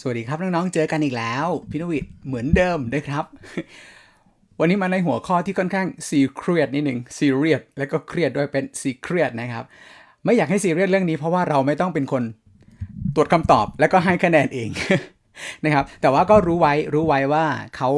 สวัสดีครับน้องๆ เจอกันอีกแล้วพินวิทย์เหมือนเดิมนะครับ วันนี้มาในหัวข้อที่ค่อนข้างซีเครียดนิดหนึ่งซีเรียสแล้วก็เครียดด้วยเป็นซีเครียดนะครับ ไม่อยากให้ซีเรียสเรื่องนี้เพราะว่าเราไม่ต้องเป็นคนตรวจคำตอบ แล้วก็ให้คะแนนเองนะครับ แต่ว่าก็รู้ไว้รู้ไว้ว่าเขา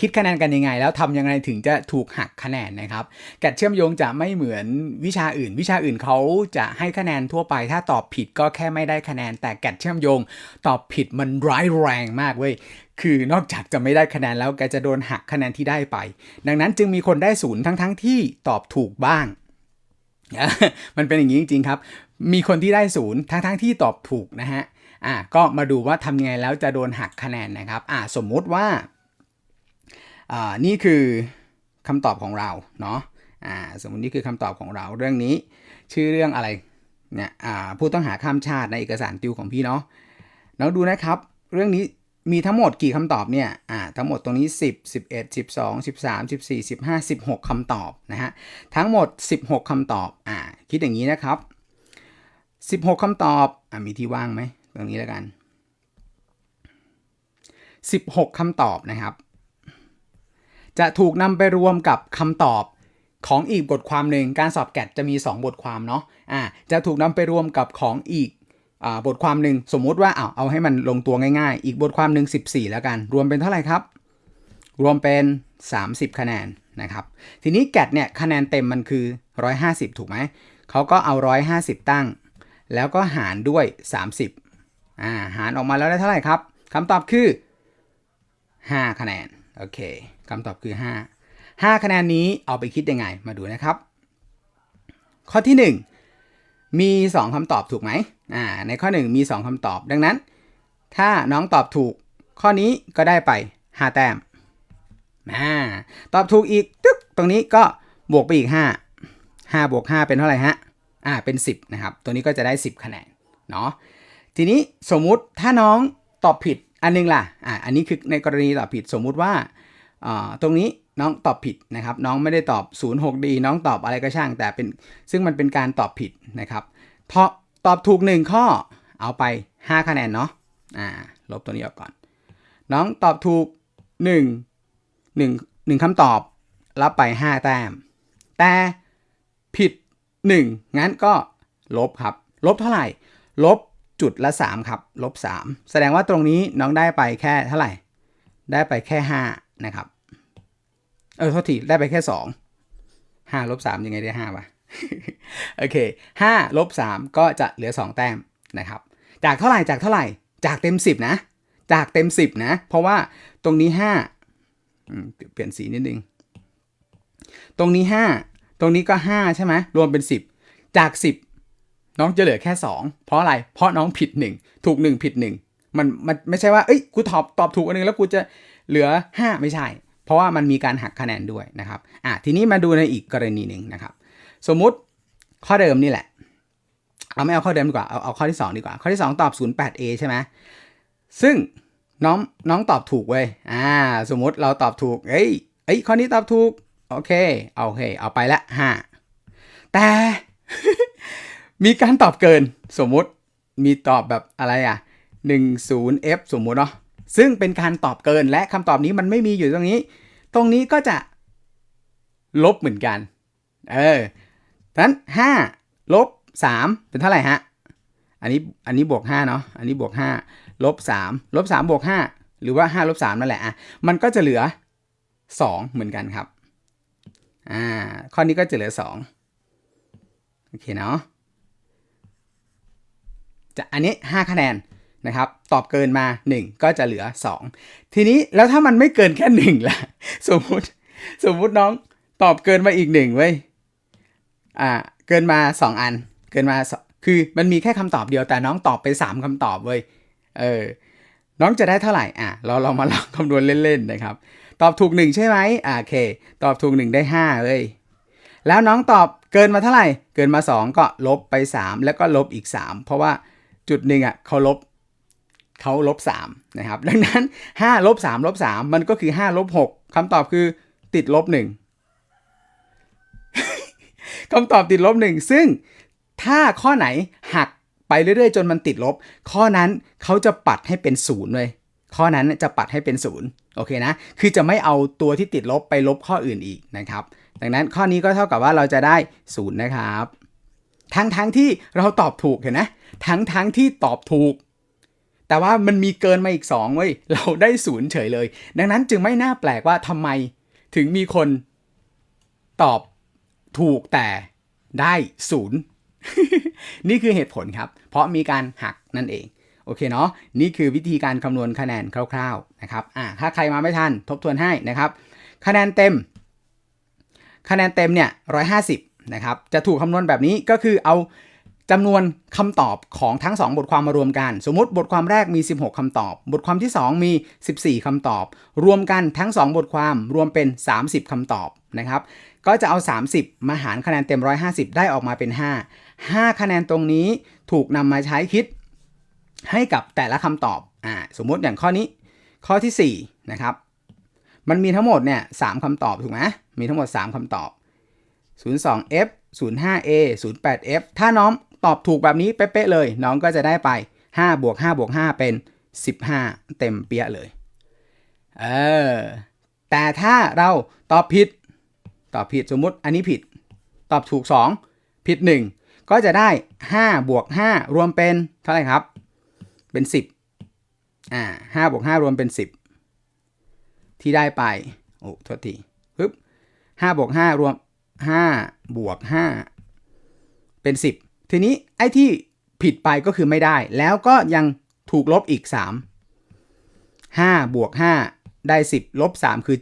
คิดคะแนนกันยังไง แล้วทำยังไงถึงจะถูกหักคะแนนนะครับแกดเชื่อมโยงจะไม่เหมือนวิชาอื่น วิชาอื่นเขาจะให้คะแนนทั่วไป ถ้าตอบผิดก็แค่ไม่ได้คะแนน แต่แกดเชื่อมโยง ตอบผิดมันร้ายแรงมากเว้ยคือนอกจากจะไม่ได้คะแนนแล้วแกจะโดนหักคะแนนที่ได้ไป ดังนั้นจึงมีคนได้ศูนย์ทั้งๆที่ตอบถูกบ้าง มันเป็นอย่างนี้จริงๆครับ มีคนที่ได้ศูนย์ทั้งๆที่ตอบถูกนะฮะอะก็มาดูว่าทำยังไงแล้วจะโดนหักคะแนนนะครับอะสมมุติว่า อ่านี่คือคำตอบของเราเนาะอ่าสมมตินี่คือคำตอบของเราเรื่องนี้ ชื่อเรื่องอะไรเนี่ยอ่าผู้ต้องหาข้ามชาติในเอกสารติวของพี่เนาะน้องดูนะครับ เรื่องนี้มีทั้งหมดกี่คำตอบเนี่ยอ่าทั้งหมดตรงนี้ 10 11 12 13 14 15 16คำตอบนะฮะทั้งหมด 16คำตอบอ่าคิดอย่างนี้นะครับ 16คำตอบอ่ามีที่ว่างไหมตรงนี้แล้วกัน 16คำตอบนะครับ จะถูกนำไปรวมกับคำตอบของอีกบทความหนึ่งการสอบแกดจะมี 2 บทความเนาะอ่าจะถูกนำไปรวมกับของอีกอบทความหนึ่งสมมุติว่าเอาเอาให้มันลงตัวง่ายๆ อีกบทความหนึ่ง14 แล้วกัน รวมเป็นเท่าไหร่ครับ รวมเป็น 30 คะแนนนะครับ ทีนี้แกดเนี่ยคะแนนเต็มมันคือ 150 ถูกไหม เขาก็เอา 150 ตั้ง แล้วก็หารด้วย 30อ่าหารออกมาแล้วได้เท่าไหร่ครับคำตอบคือ 5 คะแนน โอเคคำตอบคือ 5 5 คะแนนนี้เอาไปคิดยังไง มาดูนะครับ ข้อที่ 1 มี 2คำตอบถูกไหมอ่าในข้อ 1 มี 2คำตอบ ดังนั้น ถ้าน้องตอบถูก ข้อนี้ก็ได้ไป 5 แต้มอ่าตอบถูกอีกตึ๊กตรงนี้ก็บวกไปอีก 5 5บวก5เป็นเท่าไหร่ฮะอ่าเป็น 10 นะครับ ตัวนี้ก็จะได้ 10 คะแนนเนาะทีนี้สมมุติถ้าน้องตอบผิด อันนึงล่ะอ่าอันนี้คือในกรณีตอบผิดสมมุติว่าอ่าตรงนี้น้องตอบผิดนะครับ น้องไม่ได้ตอบ 06D น้องตอบอะไรก็ช่าง แต่เป็นซึ่งมันเป็นการตอบผิดนะครับตอบตอบถูก 1 ข้อเอาไป 5 คะแนนเนาะอ่าลบตัวนี้ออกก่อน น้องตอบถูก 1 1 1คำตอบ รับไป 5 แต้ม แต่ผิด 1 งั้นก็ลบครับ ลบเท่าไหร่ ลบ จุดละ 3 ครับลบ3แสดงว่าตรงนี้น้องได้ไปแค่เท่าไหร่ ได้ไปแค่ 5 นะครับ เออโทษทีได้ไปแค่ 2 5ลบ3ยังไงได้5วะโอเค5ลบ3ก็จะเหลือ 2 แต้มนะครับ จากเท่าไหร่จากเท่าไหร่ จากเต็ม 10 นะ จากเต็ม 10 นะ เพราะว่าตรงนี้ 5 เปลี่ยนสีนิดนึง ตรงนี้ 5 ตรงนี้ก็ 5 ใช่ไหมรวมเป็น 10 จาก 10 น้องจะเหลือแค่ 2 เพราะอะไร เพราะน้องผิด 1 ถูก 1 ผิด 1 มันมันไม่ใช่ว่าเอ้ยกูตอบตอบถูกอันนึงแล้วกูจะเหลือ 5 ไม่ใช่ เพราะว่ามันมีการหักคะแนนด้วยนะครับอะทีนี้มาดูในอีกกรณีหนึ่งนะครับ สมมุติข้อเดิมนี่แหละ เอาไม่เอาข้อเดิมดีกว่าเอาเอาข้อที่ 2 ดีกว่า ข้อที่ 2 ตอบ 08A ใช่ไหมซึ่งน้องน้องตอบถูกเว้ยอ่าสมมุติเราตอบถูกเอ้ยเอ้ยข้อนี้ตอบถูกโอเคโอเค เอาไปละ5แต่ มีการตอบเกินสมมุติมีตอบแบบอะไรอะ 10F สมมุติเนาะซึ่งเป็นการตอบเกินและคำตอบนี้มันไม่มีอยู่ตรงนี้ ตรงนี้ก็จะลบเหมือนกัน เออดังนั้น 5 ลบ 3 เป็นเท่าไหร่ฮะ อันนี้ อันนี้บวก 5 เนาะ อันนี้บวก 5 ลบ 3 ลบ 3 บวก 5 หรือว่า 5 ลบ 3 นั่นแหละอะ มันก็จะเหลือ 2 เหมือนกันครับ อ่า ข้อนี้ก็จะเหลือ 2 โอเคเนาะ จะอันนี้ 5 คะแนนนะครับ ตอบเกินมา 1 ก็จะเหลือ 2 ทีนี้แล้วถ้ามันไม่เกินแค่ 1 ล่ะ สมมุติสมมุติน้องตอบเกินมาอีก 1 เว้ย อ่า เกินมา 2 อัน เกินมา คือมันมีแค่คำตอบเดียวแต่น้องตอบไป 3คำตอบเว้ย เออ น้องจะได้เท่าไหร่ อะ เราเรามาลองคำนวณเล่นๆนะครับ ตอบถูก 1 ใช่ไหมอ่าโอเค ตอบถูก 1 ได้ 5เลยแล้วน้องตอบเกินมาเท่าไหร่ เกินมา 2 ก็ลบไป 3 แล้วก็ลบอีก 3 เพราะว่า จุดหนึ่งอะเขาลบเขาลบ3นะครับ ดังนั้น5ลบ3ลบ3มันก็คือ5ลบ6คำตอบคือติดลบ1คำตอบติดลบ1ซึ่งถ้าข้อไหนหักไปเรื่อยๆ จนมันติดลบ ข้อนั้นเขาจะปัดให้เป็นศูนย์เลยข้อนั้นจะปัดให้เป็นศูนย์โอเคนะ คือจะไม่เอาตัวที่ติดลบไปลบข้ออื่นอีกนะครับ ดังนั้นข้อนี้ก็เท่ากับว่าเราจะได้ศูนย์นะครับ ทั้งทั้งที่เราตอบถูกเห็นนะทั้งทั้งที่ตอบถูก แต่ว่ามันมีเกินมาอีก2เว้ยเราได้ศูนย์เฉยเลย ดังนั้นจึงไม่น่าแปลกว่าทำไมถึงมีคนตอบถูกแต่ได้ศูนย์นี่คือเหตุผลครับ เพราะมีการหักนั่นเอง โอเคเนาะนี่คือวิธีการคำนวณคะแนนคร่าวๆนะครับอ่าถ้าใครมาไม่ทันทบทวนให้นะครับ คะแนนเต็ม คะแนนเต็มเนี่ย150 นะครับ จะถูกคำนวณแบบนี้ก็คือเอาจำนวนคำตอบของทั้ง 2 บทความมารวมกัน สมมติบทความแรกมี 16 คำตอบ บทความที่ 2 มี 14 คำตอบ รวมกันทั้ง 2 บทความรวมเป็น 30 คำตอบนะครับ ก็จะเอา 30 มาหารคะแนนเต็ม 150 ได้ออกมาเป็น 5 5 คะแนนตรงนี้ถูกนำมาใช้คิดให้กับแต่ละคำตอบอ่าสมมติอย่างข้อนี้ ข้อที่ 4 นะครับ มันมีทั้งหมดเนี่ย3คำตอบถูกไหมมีทั้งหมด 3คำตอบ 02F 05A 08F ถ้าน้องตอบถูกแบบนี้เป๊ะๆเลย น้องก็จะได้ไป 5 บวก 5 บวก 5 เป็น 15 เต็มเปี้ยเลย เออ แต่ถ้าเราตอบผิด ตอบผิดสมมุติอันนี้ผิด ตอบถูก 2 ผิด 1 ก็จะได้ 5 บวก 5 รวมเป็นเท่าไหร่ครับ เป็น 10 อ่า5บวก 5 รวมเป็น 10 ที่ได้ไป โอ้โทษทีปึ๊บ5บวก 5 รวม 5 บวก 5 เป็น 10 ทีนี้ไอ้ที่ผิดไปก็คือไม่ได้ แล้วก็ยังถูกลบอีก 3 5 บวก 5 ได้ 10 ลบ 3 คือ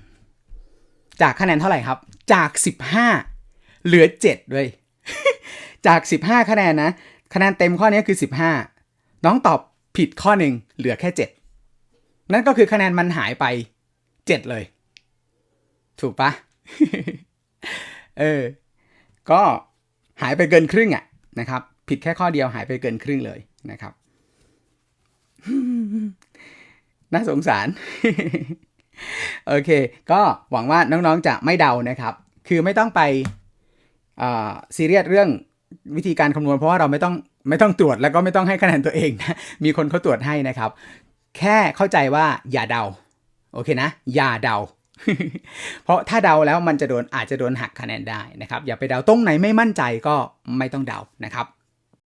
7 จากคะแนนเท่าไหร่ครับ จาก 15 เหลือ 7 ด้วย จาก 15 คะแนนนะ คะแนนเต็มข้อนี้คือ 15 น้องตอบผิดข้อหนึ่งเหลือแค่ 7 นั่นก็คือคะแนนมันหายไป 7 เลย ถูกปะ เออ ก็หายไปเกินครึ่งอะนะครับ ผิดแค่ข้อเดียวหายไปเกินครึ่งเลยนะครับ น่าสงสาร โอเค ก็หวังว่าน้องๆจะไม่เดานะครับ คือไม่ต้องไปซีเรียสเรื่องวิธีการคำนวณเพราะว่าเราไม่ต้องไม่ต้องตรวจแล้วก็ไม่ต้องให้คะแนนตัวเองนะ มีคนเขาตรวจให้นะครับ แค่เข้าใจว่าอย่าเดา โอเคนะ อย่าเดา เพราะถ้าเดาแล้วมันจะโดนอาจจะโดนหักคะแนนได้นะครับ อย่าไปเดาตรงไหนไม่มั่นใจก็ไม่ต้องเดานะครับ